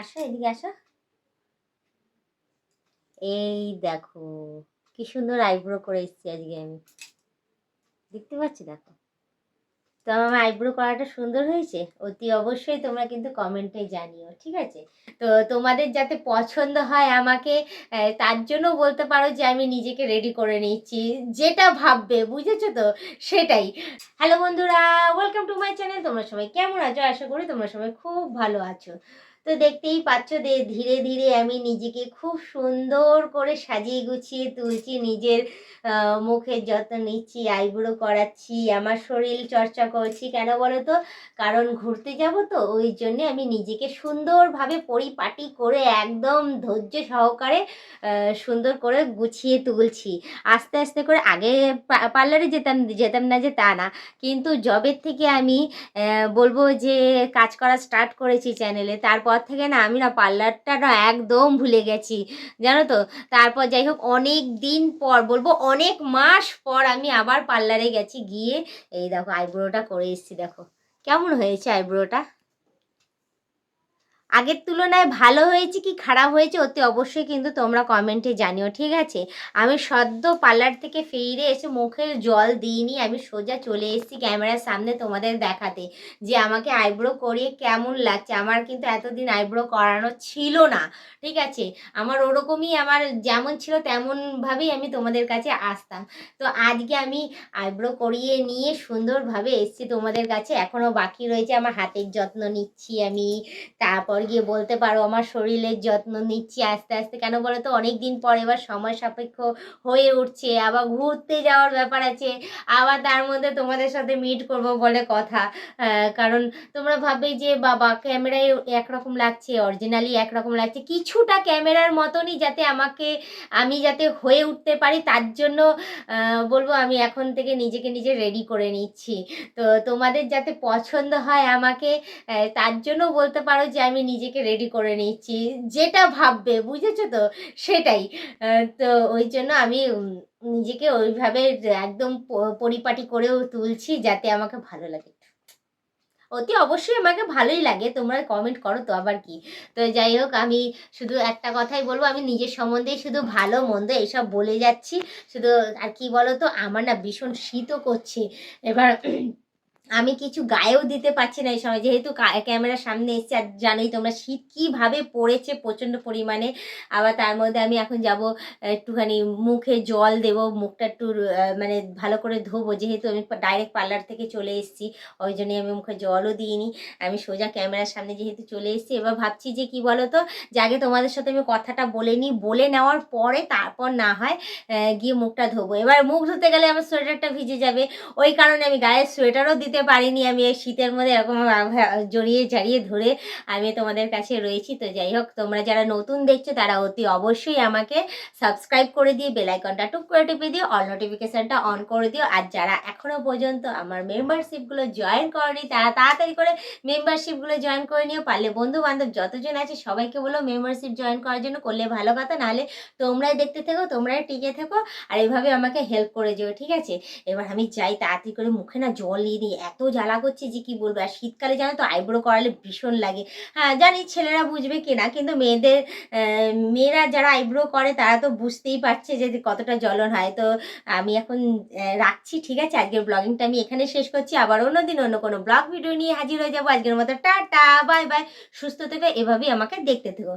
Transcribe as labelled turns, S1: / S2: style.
S1: আসো, এদিকে আসো। এই দেখো, কি সুন্দর আইব্রো করে এসেছি আজকে আমি। দেখতে পাচ্ছি দেখো তো? আমার আইব্রো করাটা সুন্দর হয়েছে? অতি অবশ্যই তোমরা কিন্তু কমেন্টে জানিও, ঠিক আছে? তো তোমাদের যাতে পছন্দ হয় আমাকে তার জন্য বলতে পারো যে আমি নিজেকে রেডি করে নিচ্ছি যেটা ভাববে, বুঝেছ তো? সেটাই। হ্যালো বন্ধুরা ওয়েলকাম টু মাই চ্যানেল তোমরা সবাই কেমন আছো? আশা করি তোমরা সবাই খুব ভালো আছো। তো দেখতেই পাচ্ছ যে ধীরে ধীরে আমি নিজেকে খুব সুন্দর করে সাজিয়ে গুছিয়ে তুলছি, নিজের মুখের যত্ন নিচ্ছি, আইব্রো করাচ্ছি, আমার শরীর চর্চা করছি। কেন বলো তো কারণ ঘুরতে যাব তো, ওই জন্যে আমি নিজেকে সুন্দরভাবে পরিপাটি করে একদম ধৈর্য সহকারে সুন্দর করে গুছিয়ে তুলছি। আস্তে আস্তে করে আগে পার্লারে যেতাম যেতাম না যে তা না। কিন্তু জবের থেকে আমি বলব যে কাজ করা স্টার্ট করেছি চ্যানেলে তারপর থেকে না আমি না পার্লারটা না একদম ভুলে গেছি। জানো তো? তারপর যাই হোক, অনেক দিন পর বলব, অনেক মাস পর আমি আবার পার্লারে গেছি গিয়ে, এই দেখো আইব্রোটা করে এসেছি, দেখো। কেমন হয়েছে আইব্রোটা আগের তুলনায় ভালো হয়েছে কি খারাপ হয়েছে অতি অবশ্যই কিন্তু তোমরা কমেন্টে জানিও, ঠিক আছে? আমি সদ্য পার্লার থেকে ফিরে এসে মুখের জল দিইনি, আমি সোজা চলে এসেছি ক্যামেরার সামনে তোমাদের দেখাতে। যে আমাকে আইব্রো করিয়ে কেমন লাগছে? আমার কিন্তু এতদিন আইব্রো করানো ছিল না, ঠিক আছে? আমার ওরকমই আমার যেমন ছিল তেমনভাবেই আমি তোমাদের কাছে আসতাম। তো আজকে আমি আইব্রো করিয়ে নিয়ে সুন্দরভাবে এসেছি তোমাদের কাছে। এখনও বাকি রয়েছে, আমার হাতের যত্ন নিচ্ছি আমি। তারপর গিয়ে বলতে পারো, আমার শরীরের যত্ন নিচ্ছি আস্তে আস্তে। কেন বলো তো অনেক দিন পর এবার সময় সাপেক্ষ হয়ে উঠছে, আবার ঘুরতে যাওয়ার ব্যাপার আছে, আবার তার মধ্যে তোমাদের সাথে মিট করব বলে কথা। কারণ তোমরা ভাববে যে, বাবা, ক্যামেরায় একরকম লাগছে অরিজিনালি একরকম লাগছে। কিছুটা ক্যামেরার মতনই যাতে আমাকে, আমি যাতে হয়ে উঠতে পারি, তার জন্য বলব আমি এখন থেকে নিজেকে নিজে রেডি করে নিচ্ছি। তো তোমাদের যাতে পছন্দ হয় আমাকে তার জন্য বলতে পারো যে, আমি নিজেকে রেডি করে নিচ্ছি, যেটা ভাববে, বুঝেছ তো? সেটাই। তো ওই জন্য আমি নিজেকে ওইভাবে একদম পরিপাটি করেও তুলছি যাতে আমাকে ভালো লাগে। অতি অবশ্যই আমাকে ভালোই লাগে, তোমরা কমেন্ট করো তো আবার কি। তো যাই হোক, আমি শুধু একটা কথাই বলব, আমি নিজের সম্বন্ধেই শুধু ভালো, মন্দ এইসব বলে যাচ্ছি। শুধু আর কি বলো তো আমার না ভীষণ শীতও করছে। এবার আমি কিছু গায়েও দিতে পারছি না এই সময়। যেহেতু ক্যামেরার সামনে এসছে, আর জানোই তোমরা শীত কীভাবে পড়েছে প্রচণ্ড পরিমাণে। আবার তার মধ্যে আমি এখন যাব, একটুখানি মুখে জল দেব, মুখটা একটু মানে ভালো করে ধোবো। যেহেতু আমি ডাইরেক্ট পার্লার থেকে চলে এসেছি, ওই জন্যই আমি মুখে জলও দিইনি। আমি সোজা ক্যামেরার সামনে যেহেতু চলে এসেছি, এবার ভাবছি যে কি বলো তো যে আগে তোমাদের সাথে আমি কথাটা বলে নিই, বলে নেওয়ার পরে তারপর না হয় গিয়ে মুখটা ধোবো। এবার মুখ ধুতে গেলে আমার সোয়েটারটা ভিজে যাবে। ওই কারণে আমি গায়ে সোয়েটারও দিতে পারিনি। আমি এই শীতের মধ্যে এরকম আভা- জড়িয়ে ঝাড়িয়ে ধরে আমি তোমাদের কাছে রয়েছি। তো যাই হোক, তোমরা যারা নতুন দেখছ, তারা অতি অবশ্যই আমাকে সাবস্ক্রাইব করে দিয়ে বেল আইকনটা টুক করে টিপে দিও অল নোটিফিকেশনটা অন করে দিও। আর যারা এখনও পর্যন্ত আমার মেম্বারশিপগুলো জয়েন করেনি তারা তাড়াতাড়ি করে মেম্বারশিপগুলো জয়েন করে নিও। পারলে বন্ধু বান্ধব যতজন আছে, সবাইকে বলো মেম্বারশিপ জয়েন করার জন্য করলে ভালো কথা। নাহলে তোমরাই দেখতে থেকো, তোমরাই টিকে থেকো, আর এভাবে আমাকে হেল্প করে যেও, ঠিক আছে? এবার আমি যাই, তাড়াতাড়ি করে মুখে না জল দিই এত জ্বালা করছে যে কি বলব? আর শীতকালে জানো তো আইব্রো করালে ভীষণ লাগে। হ্যাঁ জানি ছেলেরা বুঝবে কি না কিন্তু মেয়েদের মেয়েরা যারা আইব্রো করে তারা তো বুঝতেই পারছে যে কতটা জ্বলন হয়। তো আমি এখন রাখছি, ঠিক আছে? আজকের ব্লগিংটা আমি এখানে শেষ করছি। আবার অন্য দিন অন্য কোনো ব্লগ ভিডিও নিয়ে হাজির হয়ে যাব। আজকের মতো টাটা বাই বাই সুস্থ থেকো, এভাবেই আমাকে দেখতে থেকো।